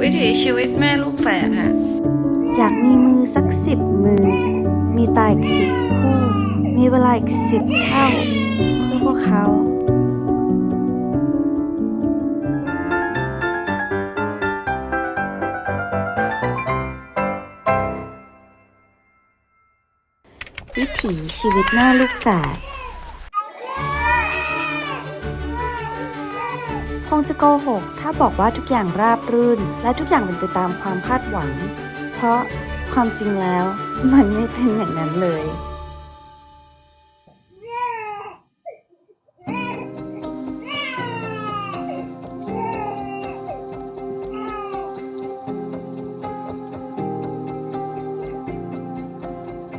วิถีชีวิตแม่ลูกแฝดฮะ อยากมีมือสักสิบมือ มีตาอีกสิบคู่ มีเวลาอีกสิบเท่า เพื่อพวกเขาวิถีชีวิตแม่ลูกแฝด งจะโกหก ถ้าบอกว่าทุกอย่างราบรื่น และทุกอย่างเป็นไปตามความคาดหวัง เพราะความจริงแล้วมันไม่เป็นอย่างนั้นเลย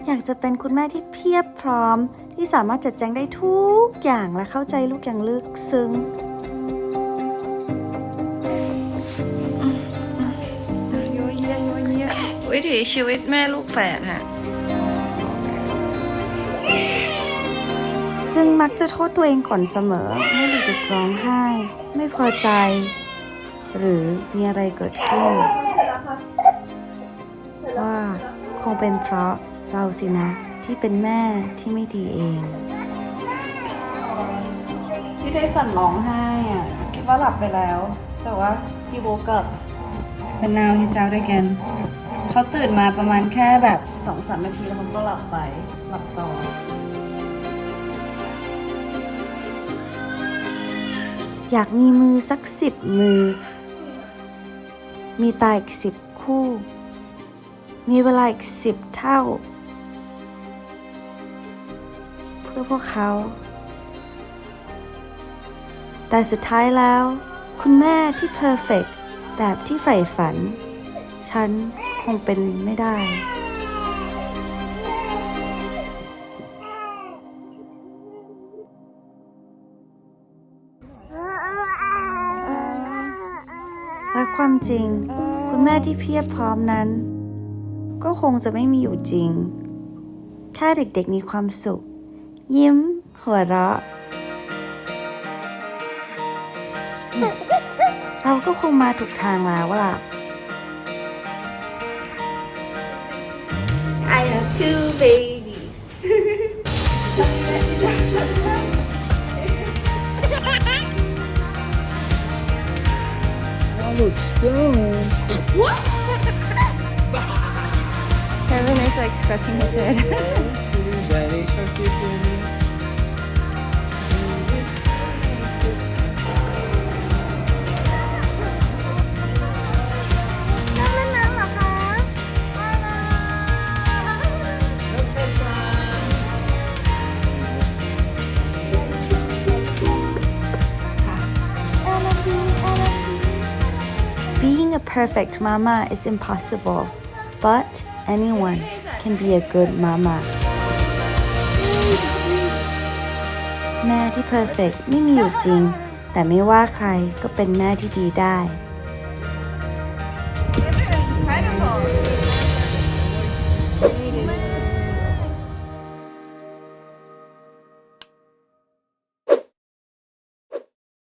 อยากจะเป็นคุณแม่ที่เพียบพร้อม ที่สามารถจัดแจงได้ทุกอย่างและเข้าใจลูกอย่างลึกซึ้ง วิถีชีวิตแม่ลูกแฝดฮะจึงมักจะโทษตัวเองก่อนเสมอเมื่อเด็กๆร้องไห้ ไม่พอใจ หรือมีอะไรเกิดขึ้น ว่าคงเป็นเพราะเราสินะที่เป็นแม่ที่ไม่ดีเอง ที่ได้สั่นร้องไห้อะคิดว่าหลับไปแล้ว แต่ว่า he woke up and now he's out again เขาตื่นมาประมาณแค่แบบสองสามนาทีแล้วเขาก็หลับไปหลับต่อ อยากมีมือสักสิบมือ มีตาอีกสิบคู่ มีเวลาอีกสิบเท่า เพื่อพวกเขา แต่สุดท้ายแล้ว คุณแม่ที่เพอร์เฟกแบบที่ใฝ่ฝัน ฉัน คงเป็นไม่ได้และความจริง คุณแม่ที่เพียบพร้อมนั้น ก็คงจะไม่มีอยู่จริง แค่เด็กๆมีความสุข ยิ้ม หัวเราะ เราก็คงมาถูกทางแล้วล่ะ Swallowed stone. Kevin is like scratching his head a perfect mama is impossible, but anyone can be a good mama. แม่ที่ perfect ไม่มีอยู่จริง แต่ไม่ว่าใครก็เป็นแม่ที่ดีได้